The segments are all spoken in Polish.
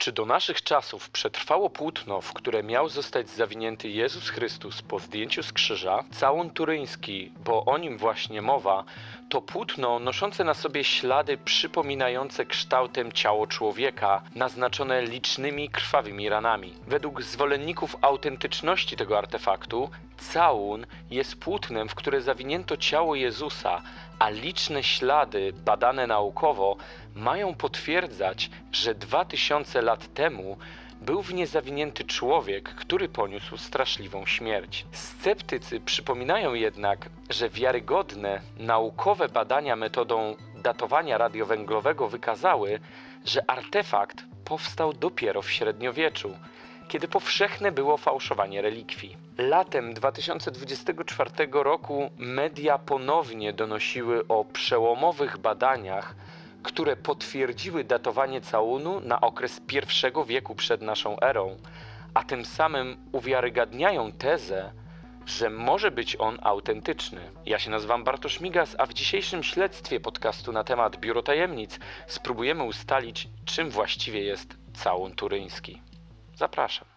Czy do naszych czasów przetrwało płótno, w które miał zostać zawinięty Jezus Chrystus po zdjęciu z krzyża? Całun turyński, bo o nim właśnie mowa, to płótno noszące na sobie ślady przypominające kształtem ciało człowieka, naznaczone licznymi krwawymi ranami. Według zwolenników autentyczności tego artefaktu, całun jest płótnem, w które zawinięto ciało Jezusa, a liczne ślady badane naukowo mają potwierdzać, że 2000 lat temu był w nie zawinięty człowiek, który poniósł straszliwą śmierć. Sceptycy przypominają jednak, że wiarygodne naukowe badania metodą datowania radiowęglowego wykazały, że artefakt powstał dopiero w średniowieczu kiedy powszechne było fałszowanie relikwii. Latem 2024 roku media ponownie donosiły o przełomowych badaniach, które potwierdziły datowanie całunu na okres I wieku przed naszą erą, a tym samym uwiarygadniają tezę, że może być on autentyczny. Ja się nazywam Bartosz Migas, a w dzisiejszym śledztwie podcastu na temat Biuro Tajemnic spróbujemy ustalić, czym właściwie jest całun turyński. Zapraszam.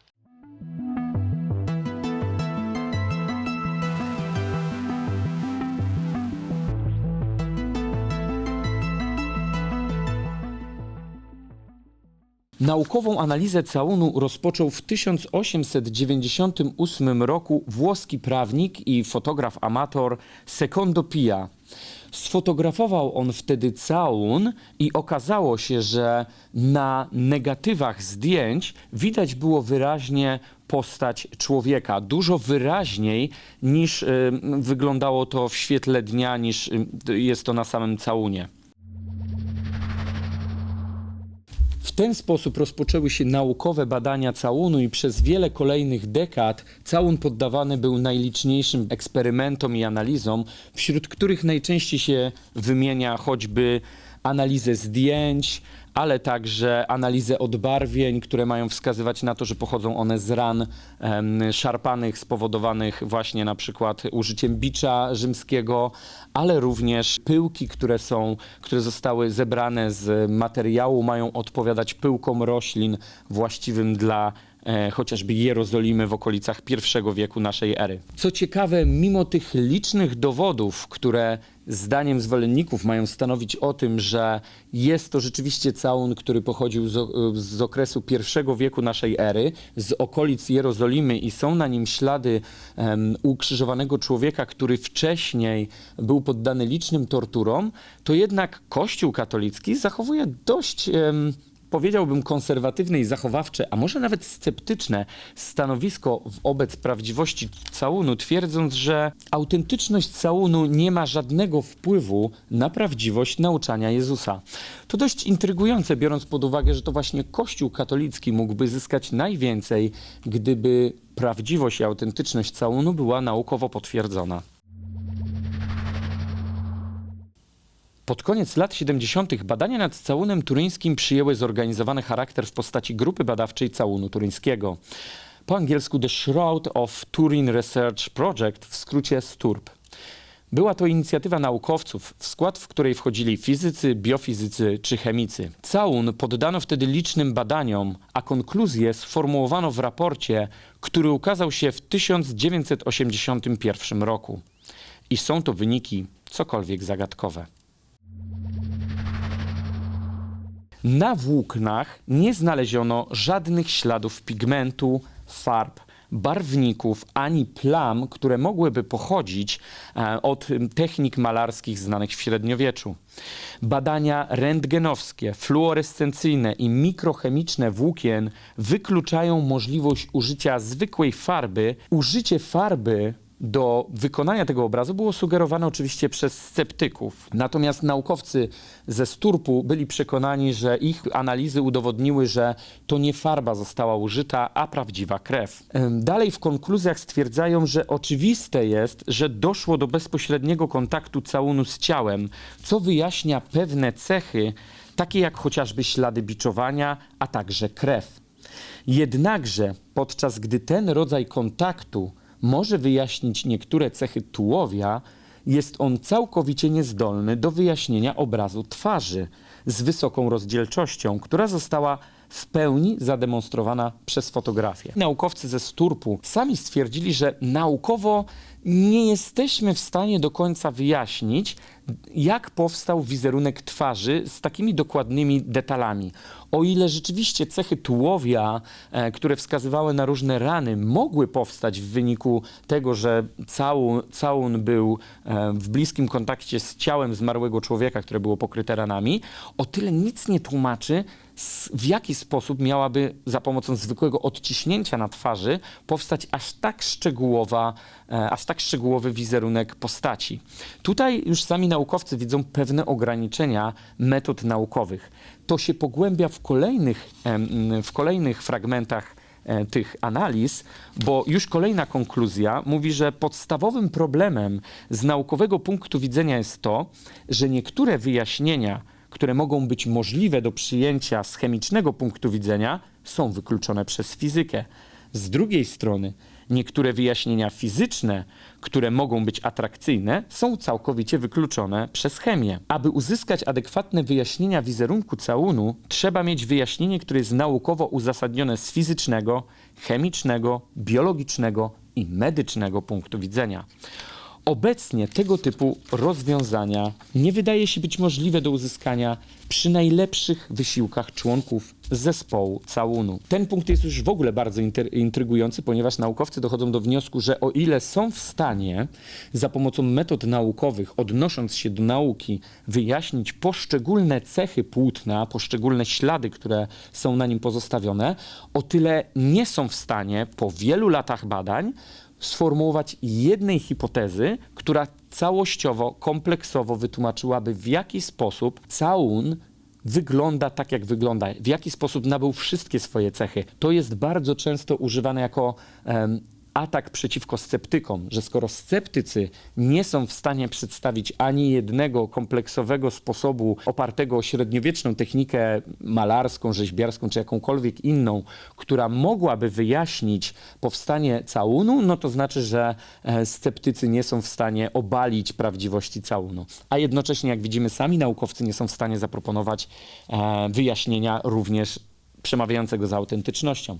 Naukową analizę całunu rozpoczął w 1898 roku włoski prawnik i fotograf amator Secondo Pia. Sfotografował on wtedy całun i okazało się, że na negatywach zdjęć widać było wyraźnie postać człowieka. Dużo wyraźniej niż y, wyglądało to w świetle dnia, niż y, jest to na samym całunie. W ten sposób rozpoczęły się naukowe badania całunu i przez wiele kolejnych dekad całun poddawany był najliczniejszym eksperymentom i analizom, wśród których najczęściej się wymienia choćby analizę zdjęć, ale także analizę odbarwień, które mają wskazywać na to, że pochodzą one z ran szarpanych spowodowanych właśnie na przykład użyciem bicza rzymskiego, ale również pyłki, które są, które zostały zebrane z materiału, mają odpowiadać pyłkom roślin właściwym dla chociażby Jerozolimy w okolicach I wieku naszej ery. Co ciekawe, mimo tych licznych dowodów, które zdaniem zwolenników mają stanowić o tym, że jest to rzeczywiście całun, który pochodził z, z okresu I wieku naszej ery, z okolic Jerozolimy i są na nim ślady em, ukrzyżowanego człowieka, który wcześniej był poddany licznym torturom, to jednak Kościół katolicki zachowuje dość... Em, powiedziałbym konserwatywne i zachowawcze, a może nawet sceptyczne stanowisko wobec prawdziwości całunu, twierdząc, że autentyczność całunu nie ma żadnego wpływu na prawdziwość nauczania Jezusa. To dość intrygujące, biorąc pod uwagę, że to właśnie Kościół katolicki mógłby zyskać najwięcej, gdyby prawdziwość i autentyczność całunu była naukowo potwierdzona. Pod koniec lat 70. badania nad całunem turyńskim przyjęły zorganizowany charakter w postaci grupy badawczej całunu turyńskiego. Po angielsku The Shroud of Turin Research Project, w skrócie STURP. Była to inicjatywa naukowców, w skład w której wchodzili fizycy, biofizycy czy chemicy. Całun poddano wtedy licznym badaniom, a konkluzje sformułowano w raporcie, który ukazał się w 1981 roku. I są to wyniki cokolwiek zagadkowe. Na włóknach nie znaleziono żadnych śladów pigmentu, farb, barwników ani plam, które mogłyby pochodzić e, od technik malarskich znanych w średniowieczu. Badania rentgenowskie, fluorescencyjne i mikrochemiczne włókien wykluczają możliwość użycia zwykłej farby. Użycie farby do wykonania tego obrazu było sugerowane oczywiście przez sceptyków. Natomiast naukowcy ze Sturpu byli przekonani, że ich analizy udowodniły, że to nie farba została użyta, a prawdziwa krew. Dalej w konkluzjach stwierdzają, że oczywiste jest, że doszło do bezpośredniego kontaktu całunu z ciałem, co wyjaśnia pewne cechy, takie jak chociażby ślady biczowania, a także krew. Jednakże podczas gdy ten rodzaj kontaktu może wyjaśnić niektóre cechy tułowia, jest on całkowicie niezdolny do wyjaśnienia obrazu twarzy z wysoką rozdzielczością, która została w pełni zademonstrowana przez fotografię. Naukowcy ze Sturpu sami stwierdzili, że naukowo nie jesteśmy w stanie do końca wyjaśnić, jak powstał wizerunek twarzy z takimi dokładnymi detalami. O ile rzeczywiście cechy tułowia, e, które wskazywały na różne rany, mogły powstać w wyniku tego, że całun, był e, w bliskim kontakcie z ciałem zmarłego człowieka, które było pokryte ranami, o tyle nic nie tłumaczy, w jaki sposób miałaby za pomocą zwykłego odciśnięcia na twarzy powstać aż tak szczegółowa, e, aż tak szczegółowy wizerunek postaci. Tutaj już sami naukowcy widzą pewne ograniczenia metod naukowych. To się pogłębia w kolejnych, w kolejnych fragmentach e, tych analiz, bo już kolejna konkluzja mówi, że podstawowym problemem z naukowego punktu widzenia jest to, że niektóre wyjaśnienia, które mogą być możliwe do przyjęcia z chemicznego punktu widzenia, są wykluczone przez fizykę. Z drugiej strony, niektóre wyjaśnienia fizyczne, które mogą być atrakcyjne, są całkowicie wykluczone przez chemię. Aby uzyskać adekwatne wyjaśnienia wizerunku całunu, trzeba mieć wyjaśnienie, które jest naukowo uzasadnione z fizycznego, chemicznego, biologicznego i medycznego punktu widzenia. Obecnie tego typu rozwiązania nie wydaje się być możliwe do uzyskania przy najlepszych wysiłkach członków zespołu całunu. Ten punkt jest już w ogóle bardzo intrygujący, ponieważ naukowcy dochodzą do wniosku, że o ile są w stanie za pomocą metod naukowych, odnosząc się do nauki, wyjaśnić poszczególne cechy płótna, poszczególne ślady, które są na nim pozostawione, o tyle nie są w stanie po wielu latach badań sformułować jednej hipotezy, która całościowo, kompleksowo wytłumaczyłaby, w jaki sposób całun wygląda tak, jak wygląda, w jaki sposób nabył wszystkie swoje cechy. To jest bardzo często używane jako em, atak przeciwko sceptykom, że skoro sceptycy nie są w stanie przedstawić ani jednego kompleksowego sposobu opartego o średniowieczną technikę malarską, rzeźbiarską czy jakąkolwiek inną, która mogłaby wyjaśnić powstanie całunu, no to znaczy, że e, sceptycy nie są w stanie obalić prawdziwości całunu. A jednocześnie, jak widzimy, sami naukowcy nie są w stanie zaproponować e, wyjaśnienia również przemawiającego za autentycznością.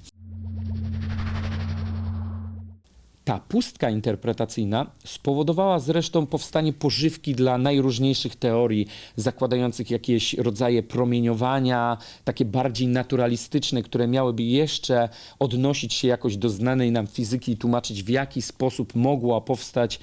Ta pustka interpretacyjna spowodowała zresztą powstanie pożywki dla najróżniejszych teorii, zakładających jakieś rodzaje promieniowania, takie bardziej naturalistyczne, które miałyby jeszcze odnosić się jakoś do znanej nam fizyki i tłumaczyć, w jaki sposób mogła powstać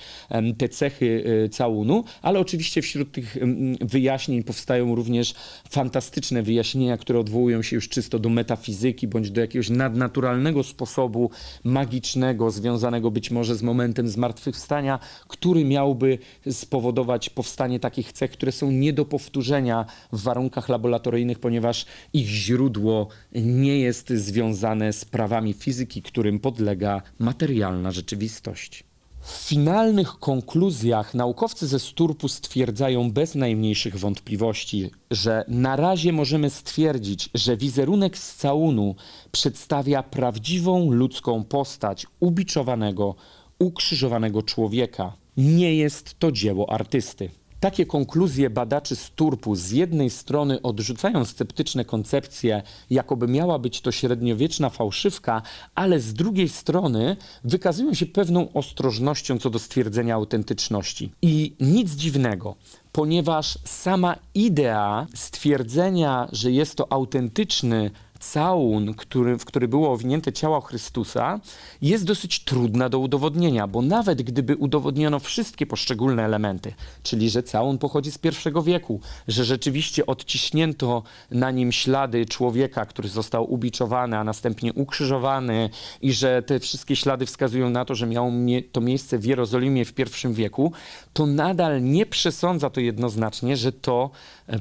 te cechy e, całunu, ale oczywiście wśród tych wyjaśnień powstają również fantastyczne wyjaśnienia, które odwołują się już czysto do metafizyki bądź do jakiegoś nadnaturalnego sposobu magicznego, związanego być może z momentem zmartwychwstania, który miałby spowodować powstanie takich cech, które są nie do powtórzenia w warunkach laboratoryjnych, ponieważ ich źródło nie jest związane z prawami fizyki, którym podlega materialna rzeczywistość. W finalnych konkluzjach naukowcy ze Sturpu stwierdzają bez najmniejszych wątpliwości, że na razie możemy stwierdzić, że wizerunek z całunu przedstawia prawdziwą ludzką postać ubiczowanego, ukrzyżowanego człowieka. Nie jest to dzieło artysty. Takie konkluzje badaczy z Turpu z jednej strony odrzucają sceptyczne koncepcje, jakoby miała być to średniowieczna fałszywka, ale z drugiej strony wykazują się pewną ostrożnością co do stwierdzenia autentyczności. I nic dziwnego, ponieważ sama idea stwierdzenia, że jest to autentyczny całun, który, w który było owinięte ciało Chrystusa, jest dosyć trudna do udowodnienia, bo nawet gdyby udowodniono wszystkie poszczególne elementy, czyli że całun pochodzi z pierwszego wieku, że rzeczywiście odciśnięto na nim ślady człowieka, który został ubiczowany, a następnie ukrzyżowany i że te wszystkie ślady wskazują na to, że miało to miejsce w Jerozolimie w pierwszym wieku, to nadal nie przesądza to jednoznacznie, że to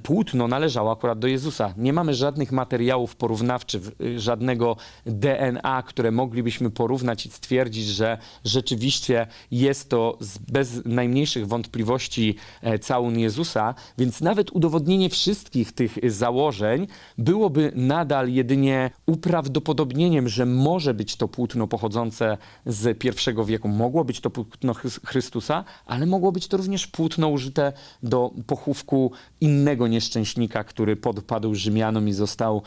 płótno należało akurat do Jezusa. Nie mamy żadnych materiałów porównawczych, y, żadnego DNA, które moglibyśmy porównać i stwierdzić, że rzeczywiście jest to bez najmniejszych wątpliwości e, całun Jezusa, więc nawet udowodnienie wszystkich tych założeń byłoby nadal jedynie uprawdopodobnieniem, że może być to płótno pochodzące z pierwszego wieku, mogło być to płótno Chrys- Chrystusa, ale mogło być to również płótno użyte do pochówku innego innego nieszczęśnika, który podpadł Rzymianom i został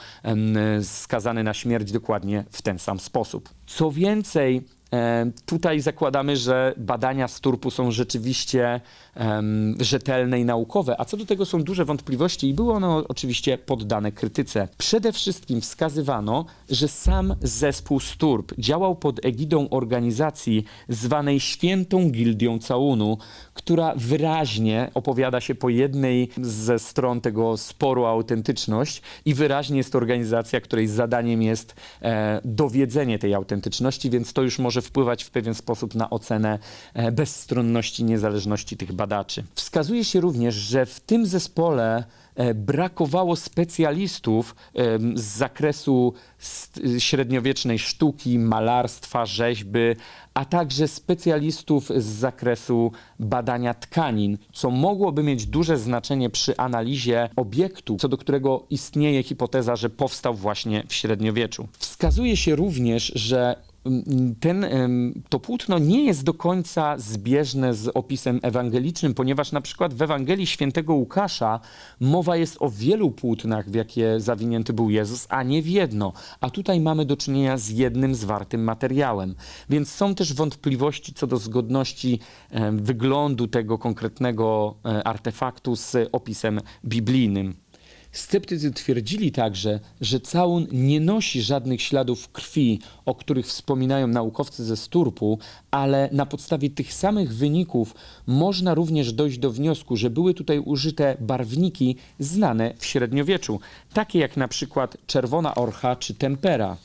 skazany na śmierć dokładnie w ten sam sposób. Co więcej, Tutaj zakładamy, że badania z turpu są rzeczywiście em, rzetelne i naukowe, a co do tego są duże wątpliwości i były one oczywiście poddane krytyce. Przede wszystkim wskazywano, że sam zespół Sturp działał pod egidą organizacji zwanej Świętą Gildią Całunu, która wyraźnie opowiada się po jednej ze stron tego sporu o autentyczność i wyraźnie jest to organizacja, której zadaniem jest e, dowiedzenie tej autentyczności, więc to już może wpływać w pewien sposób na ocenę e, bezstronności, niezależności tych badaczy. Wskazuje się również, że w tym zespole e, brakowało specjalistów z zakresu średniowiecznej sztuki, malarstwa, rzeźby, a także specjalistów z zakresu badania tkanin, co mogłoby mieć duże znaczenie przy analizie obiektu, co do którego istnieje hipoteza, że powstał właśnie w średniowieczu. Wskazuje się również, że ten, em, to płótno nie jest do końca zbieżne z opisem ewangelicznym, ponieważ na przykład w Ewangelii świętego Łukasza mowa jest o wielu płótnach, w jakie zawinięty był Jezus, a nie w jedno. A tutaj mamy do czynienia z jednym zwartym materiałem. Więc są też wątpliwości co do zgodności wyglądu tego konkretnego e, artefaktu z opisem biblijnym. Sceptycy twierdzili także, że całun nie nosi żadnych śladów krwi, o których wspominają naukowcy ze Sturpu, ale na podstawie tych samych wyników można również dojść do wniosku, że były tutaj użyte barwniki znane w średniowieczu, takie jak na przykład czerwona orcha czy tempera.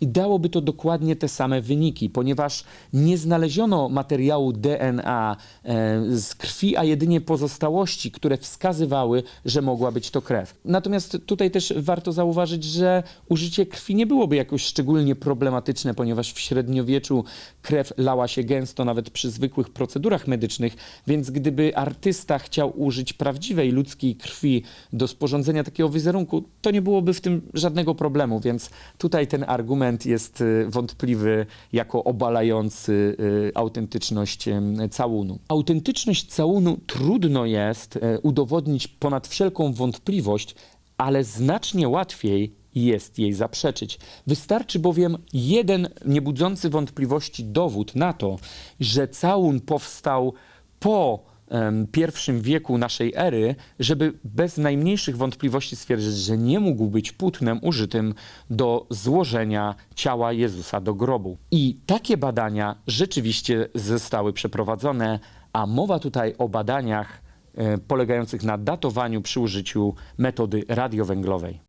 I dałoby to dokładnie te same wyniki, ponieważ nie znaleziono materiału DNA e, z krwi, a jedynie pozostałości, które wskazywały, że mogła być to krew. Natomiast tutaj też warto zauważyć, że użycie krwi nie byłoby jakoś szczególnie problematyczne, ponieważ w średniowieczu krew lała się gęsto nawet przy zwykłych procedurach medycznych, więc gdyby artysta chciał użyć prawdziwej ludzkiej krwi do sporządzenia takiego wizerunku, to nie byłoby w tym żadnego problemu, więc tutaj ten argument jest y, wątpliwy jako obalający y, autentyczność całunu. Autentyczność całunu trudno jest e, udowodnić ponad wszelką wątpliwość, ale znacznie łatwiej jest jej zaprzeczyć. Wystarczy bowiem jeden niebudzący wątpliwości dowód na to, że całun powstał po pierwszym wieku naszej ery, żeby bez najmniejszych wątpliwości stwierdzić, że nie mógł być płótnem użytym do złożenia ciała Jezusa do grobu. I takie badania rzeczywiście zostały przeprowadzone, a mowa tutaj o badaniach polegających na datowaniu przy użyciu metody radiowęglowej.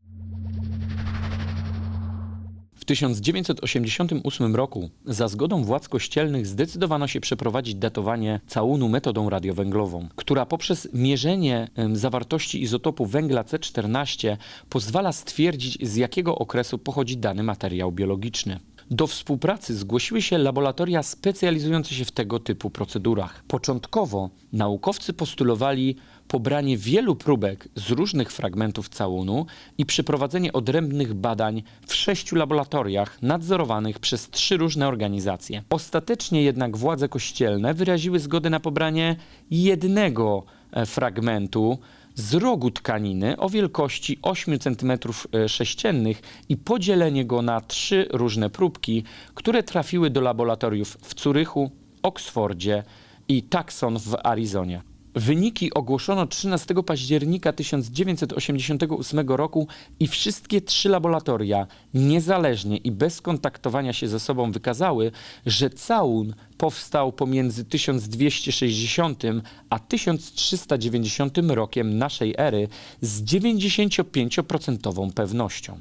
W 1988 roku za zgodą władz kościelnych zdecydowano się przeprowadzić datowanie całunu metodą radiowęglową, która poprzez mierzenie zawartości izotopu węgla C14 pozwala stwierdzić z jakiego okresu pochodzi dany materiał biologiczny. Do współpracy zgłosiły się laboratoria specjalizujące się w tego typu procedurach. Początkowo naukowcy postulowali pobranie wielu próbek z różnych fragmentów całunu i przeprowadzenie odrębnych badań w sześciu laboratoriach nadzorowanych przez trzy różne organizacje. Ostatecznie jednak władze kościelne wyraziły zgodę na pobranie jednego e, fragmentu z rogu tkaniny o wielkości 8 cm sześciennych i podzielenie go na trzy różne próbki, które trafiły do laboratoriów w Curychu, Oksfordzie i Tucson w Arizonie. Wyniki ogłoszono 13 października 1988 roku i wszystkie trzy laboratoria niezależnie i bez kontaktowania się ze sobą wykazały, że całun powstał pomiędzy 1260 a 1390 rokiem naszej ery z 95% pewnością.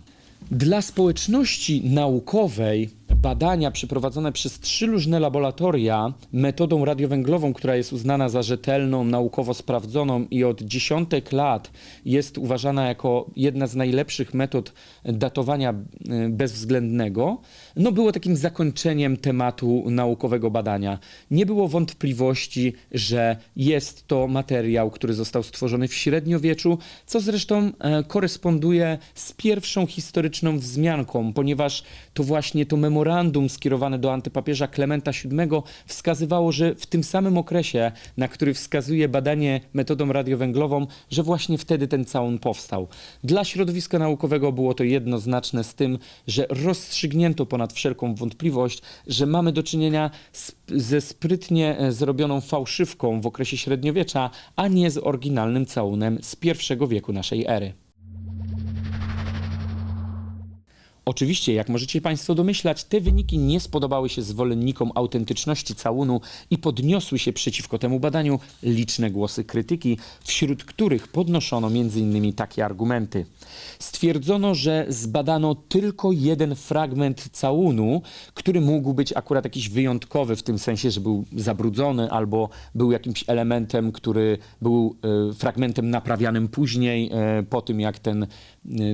Dla społeczności naukowej badania przeprowadzone przez trzy różne laboratoria metodą radiowęglową, która jest uznana za rzetelną, naukowo sprawdzoną i od dziesiątek lat jest uważana jako jedna z najlepszych metod datowania y, bezwzględnego, no było takim zakończeniem tematu naukowego badania. Nie było wątpliwości, że jest to materiał, który został stworzony w średniowieczu, co zresztą e, koresponduje z pierwszą historyczną wzmianką, ponieważ to właśnie to memorandum memorandum skierowane do antypapieża Klementa VII wskazywało, że w tym samym okresie, na który wskazuje badanie metodą radiowęglową, że właśnie wtedy ten całun powstał. Dla środowiska naukowego było to jednoznaczne z tym, że rozstrzygnięto ponad wszelką wątpliwość, że mamy do czynienia z, ze sprytnie e, zrobioną fałszywką w okresie średniowiecza, a nie z oryginalnym całunem z pierwszego wieku naszej ery. Oczywiście, jak możecie Państwo domyślać, te wyniki nie spodobały się zwolennikom autentyczności całunu i podniosły się przeciwko temu badaniu liczne głosy krytyki, wśród których podnoszono m.in. takie argumenty. Stwierdzono, że zbadano tylko jeden fragment całunu, który mógł być akurat jakiś wyjątkowy, w tym sensie, że był zabrudzony albo był jakimś elementem, który był e, fragmentem naprawianym później, e, po tym jak ten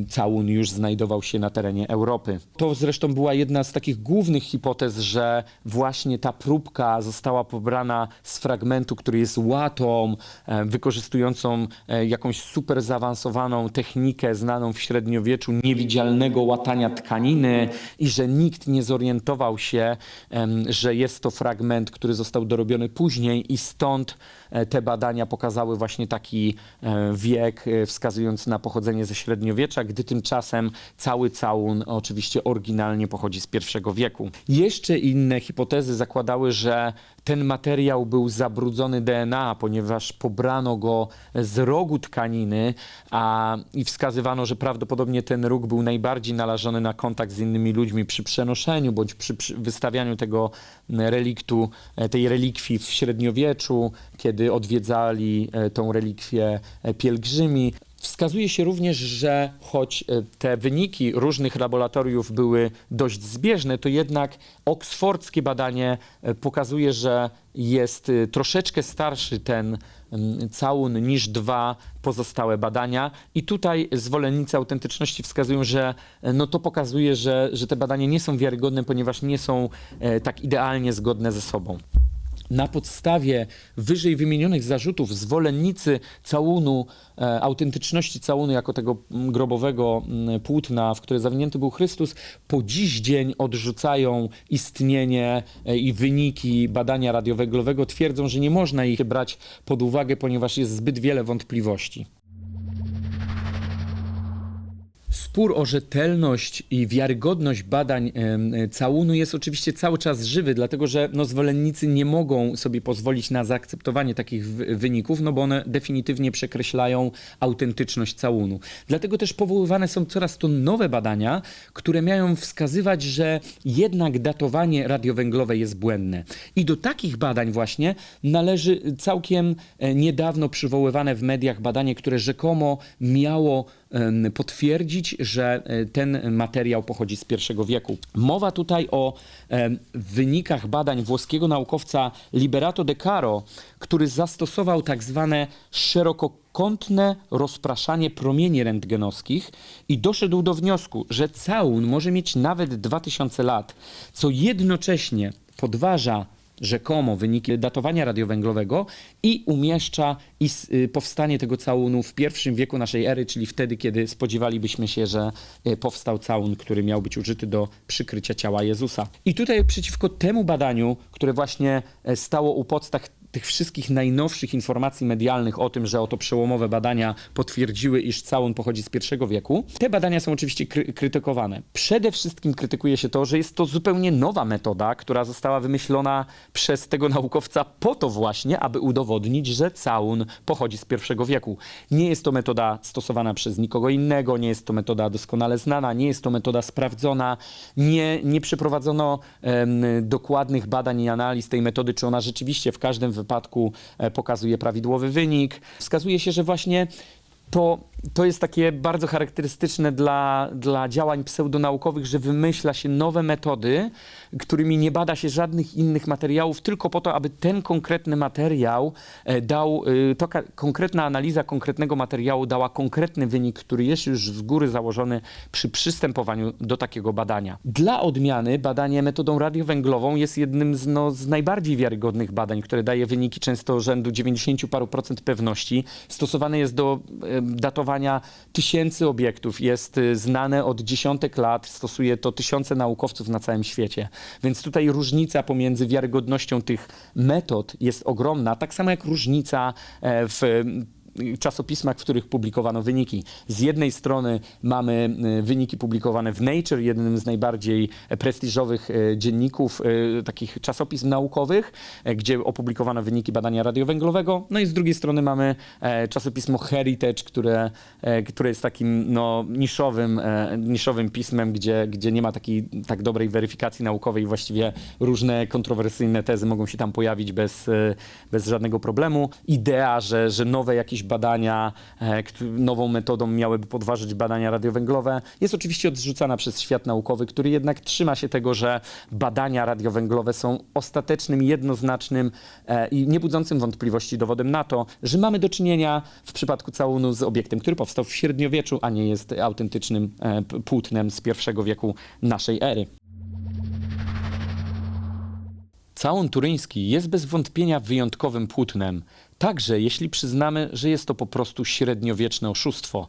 całun już znajdował się na terenie Europy. To zresztą była jedna z takich głównych hipotez, że właśnie ta próbka została pobrana z fragmentu, który jest łatą, e, wykorzystującą e, jakąś super zaawansowaną technikę znaną w średniowieczu niewidzialnego łatania tkaniny i że nikt nie zorientował się, że jest to fragment, który został dorobiony później i stąd e, te badania pokazały właśnie taki wiek, e, wskazując na pochodzenie ze średniowiecza, gdy tymczasem cały całun oczywiście oryginalnie pochodzi z pierwszego wieku. Jeszcze inne hipotezy zakładały, że ten materiał był zabrudzony DNA, ponieważ pobrano go z rogu tkaniny a, i wskazywano, że prawdopodobnie ten róg był najbardziej narażony na kontakt z innymi ludźmi przy przenoszeniu bądź przy, przy wystawianiu tego reliktu, e, tej relikwii w średniowieczu, kiedy odwiedzali e, tą relikwię e, pielgrzymi. Wskazuje się również, że choć e, te wyniki różnych laboratoriów były dość zbieżne, to jednak oksfordzkie badanie e, pokazuje, że jest e, troszeczkę starszy ten całun niż dwa pozostałe badania. I tutaj zwolennicy autentyczności wskazują, że no to pokazuje, że, że te badania nie są wiarygodne, ponieważ nie są tak idealnie zgodne ze sobą. Na podstawie wyżej wymienionych zarzutów zwolennicy całunu, e, autentyczności całunu jako tego mm, grobowego mm, płótna, w które zawinięty był Chrystus, po dziś dzień odrzucają istnienie e, i wyniki badania radiowęglowego, twierdzą, że nie można ich brać pod uwagę, ponieważ jest zbyt wiele wątpliwości. Spór o rzetelność i wiarygodność badań e, całunu jest oczywiście cały czas żywy, dlatego że no, zwolennicy nie mogą sobie pozwolić na zaakceptowanie takich wy- wyników, no bo one definitywnie przekreślają autentyczność całunu. Dlatego też powoływane są coraz to nowe badania, które mają wskazywać, że jednak datowanie radiowęglowe jest błędne. I do takich badań właśnie należy całkiem e, niedawno przywoływane w mediach badanie, które rzekomo miało potwierdzić, że e, ten materiał pochodzi z pierwszego wieku. Mowa tutaj o wynikach badań włoskiego naukowca Liberato De Caro, który zastosował tak zwane szerokokątne rozpraszanie promieni rentgenowskich i doszedł do wniosku, że całun może mieć nawet 2000 lat, co jednocześnie podważa rzekomo wyniki datowania radiowęglowego i umieszcza is, y, powstanie tego całunu w pierwszym wieku naszej ery, czyli wtedy, kiedy spodziewalibyśmy się, że y, powstał całun, który miał być użyty do przykrycia ciała Jezusa. I tutaj przeciwko temu badaniu, które właśnie e, stało u podstaw tych wszystkich najnowszych informacji medialnych o tym, że oto przełomowe badania potwierdziły, iż całun pochodzi z pierwszego wieku. Te badania są oczywiście kry krytykowane. Przede wszystkim krytykuje się to, że jest to zupełnie nowa metoda, która została wymyślona przez tego naukowca po to właśnie, aby udowodnić, że całun pochodzi z pierwszego wieku. Nie jest to metoda stosowana przez nikogo innego, nie jest to metoda doskonale znana, nie jest to metoda sprawdzona, nie, nie przeprowadzono em, dokładnych badań i analiz tej metody, czy ona rzeczywiście w każdym wypadku e, pokazuje prawidłowy wynik. Wskazuje się, że właśnie to, to jest takie bardzo charakterystyczne dla, dla działań pseudonaukowych, że wymyśla się nowe metody, którymi nie bada się żadnych innych materiałów, tylko po to, aby ten konkretny materiał e, dał, y, to konkretna analiza konkretnego materiału dała konkretny wynik, który jest już z góry założony przy przystępowaniu do takiego badania. Dla odmiany badanie metodą radiowęglową jest jednym z, no, z najbardziej wiarygodnych badań, które daje wyniki często rzędu 90 paru procent pewności. Stosowane jest do e, datowania tysięcy obiektów. Jest y, znane od dziesiątek lat, stosuje to tysiące naukowców na całym świecie. Więc tutaj różnica pomiędzy wiarygodnością tych metod jest ogromna, tak samo jak różnica e, w czasopismach, w których publikowano wyniki. Z jednej strony mamy y, wyniki publikowane w Nature, jednym z najbardziej prestiżowych y, dzienników, y, takich czasopism naukowych, gdzie opublikowano wyniki badania radiowęglowego. No i z drugiej strony mamy e, czasopismo Heritage, które, e, które jest takim no, niszowym, e, niszowym pismem, gdzie, gdzie nie ma takiej tak dobrej weryfikacji naukowej. Właściwie różne kontrowersyjne tezy mogą się tam pojawić bez, bez żadnego problemu. Idea, że, że nowe jakieś badania, e, nową metodą miałyby podważyć badania radiowęglowe, jest oczywiście odrzucana przez świat naukowy, który jednak trzyma się tego, że badania radiowęglowe są ostatecznym, jednoznacznym e, i niebudzącym wątpliwości dowodem na to, że mamy do czynienia w przypadku całunu z obiektem, który powstał w średniowieczu, a nie jest autentycznym e, płótnem z pierwszego wieku naszej ery. Całun turyński jest bez wątpienia wyjątkowym płótnem, także jeśli przyznamy, że jest to po prostu średniowieczne oszustwo.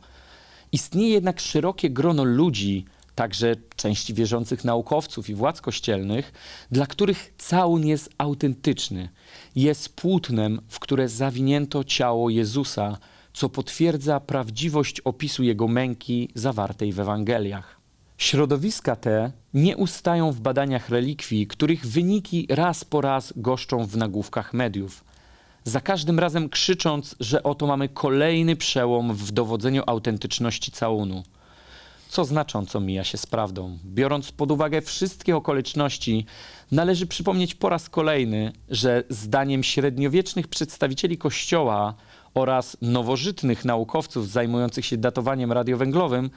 Istnieje jednak szerokie grono ludzi, także części wierzących naukowców i władz kościelnych, dla których całun jest autentyczny. Jest płótnem, w które zawinięto ciało Jezusa, co potwierdza prawdziwość opisu jego męki zawartej w Ewangeliach. Środowiska te nie ustają w badaniach relikwii, których wyniki raz po raz goszczą w nagłówkach mediów. Za każdym razem krzycząc, że oto mamy kolejny przełom w dowodzeniu autentyczności całunu. Co znacząco mija się z prawdą. Biorąc pod uwagę wszystkie okoliczności, należy przypomnieć po raz kolejny, że zdaniem średniowiecznych przedstawicieli Kościoła oraz nowożytnych naukowców zajmujących się datowaniem radiowęglowym,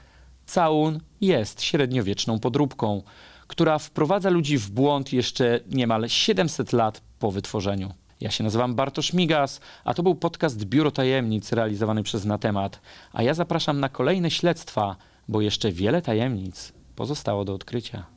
całun jest średniowieczną podróbką, która wprowadza ludzi w błąd jeszcze niemal 700 lat po wytworzeniu. Ja się nazywam Bartosz Migas, a to był podcast Biuro Tajemnic realizowany przez Na Temat, a ja zapraszam na kolejne śledztwa, bo jeszcze wiele tajemnic pozostało do odkrycia.